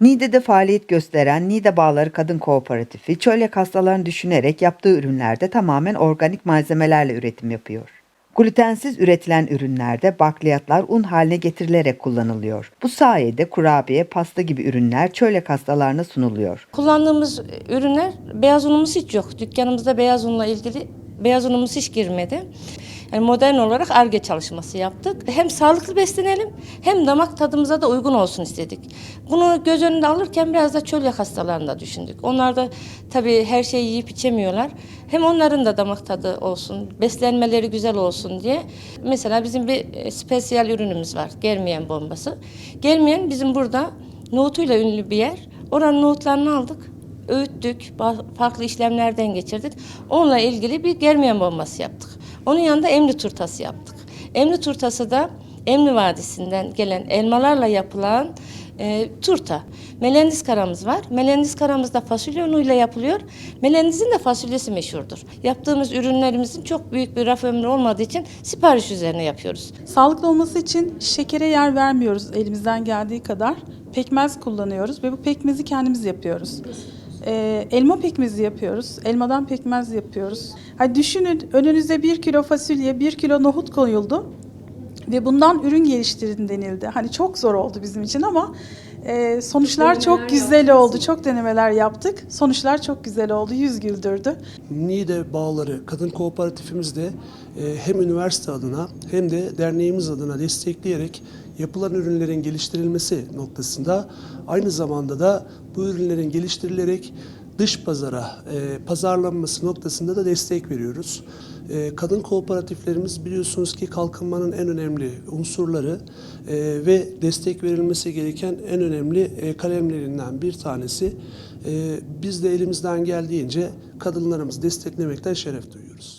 Niğde'de faaliyet gösteren Niğde Bağları Kadın Kooperatifi çölyak hastalarını düşünerek yaptığı ürünlerde tamamen organik malzemelerle üretim yapıyor. Glutensiz üretilen ürünlerde bakliyatlar un haline getirilerek kullanılıyor. Bu sayede kurabiye, pasta gibi ürünler çölyak hastalarına sunuluyor. Kullandığımız ürünler beyaz unumuz hiç yok. Dükkanımızda beyaz unla ilgili beyaz unumuz hiç girmedi. Yani modern olarak ARGE çalışması yaptık. Hem sağlıklı beslenelim hem damak tadımıza da uygun olsun istedik. Bunu göz önünde alırken biraz da çölyak hastalarını da düşündük. Onlar da tabii her şeyi yiyip içemiyorlar. Hem onların da damak tadı olsun, beslenmeleri güzel olsun diye. Mesela bizim bir e, spesiyel ürünümüz var. Germiyen bombası. Germiyen bizim burada nohutuyla ünlü bir yer. Oranın nohutlarını aldık öğüttük, farklı işlemlerden geçirdik. Onunla ilgili bir germiyen bombası yaptık. Onun yanında emli turtası yaptık. Emli turtası da Emli Vadisi'nden gelen elmalarla yapılan e, turta. Melendiz karamız var. Melendiz karamız da fasulye unuyla yapılıyor. Melendizin de fasulyesi meşhurdur. Yaptığımız ürünlerimizin çok büyük bir raf ömrü olmadığı için sipariş üzerine yapıyoruz. Sağlıklı olması için şekere yer vermiyoruz elimizden geldiği kadar. Pekmez kullanıyoruz ve bu pekmezi kendimiz yapıyoruz. Ee, elma pekmezi yapıyoruz. Elmadan pekmez yapıyoruz. Hadi düşünün önünüze bir kilo fasulye, bir kilo nohut koyuldu. Ve bundan ürün geliştirin denildi. Hani çok zor oldu bizim için ama e, sonuçlar çok güzel oldu. Çok denemeler yaptık. Sonuçlar çok güzel oldu. Yüz güldürdü. Niğde Bağları Kadın Kooperatifimiz de e, hem üniversite adına hem de derneğimiz adına destekleyerek yapılan ürünlerin geliştirilmesi noktasında aynı zamanda da bu ürünlerin geliştirilerek dış pazara e, pazarlanması noktasında da destek veriyoruz. E, kadın kooperatiflerimiz biliyorsunuz ki kalkınmanın en önemli unsurları e, ve destek verilmesi gereken en önemli e, kalemlerinden bir tanesi. E, biz de elimizden geldiğince kadınlarımızı desteklemekten şeref duyuyoruz.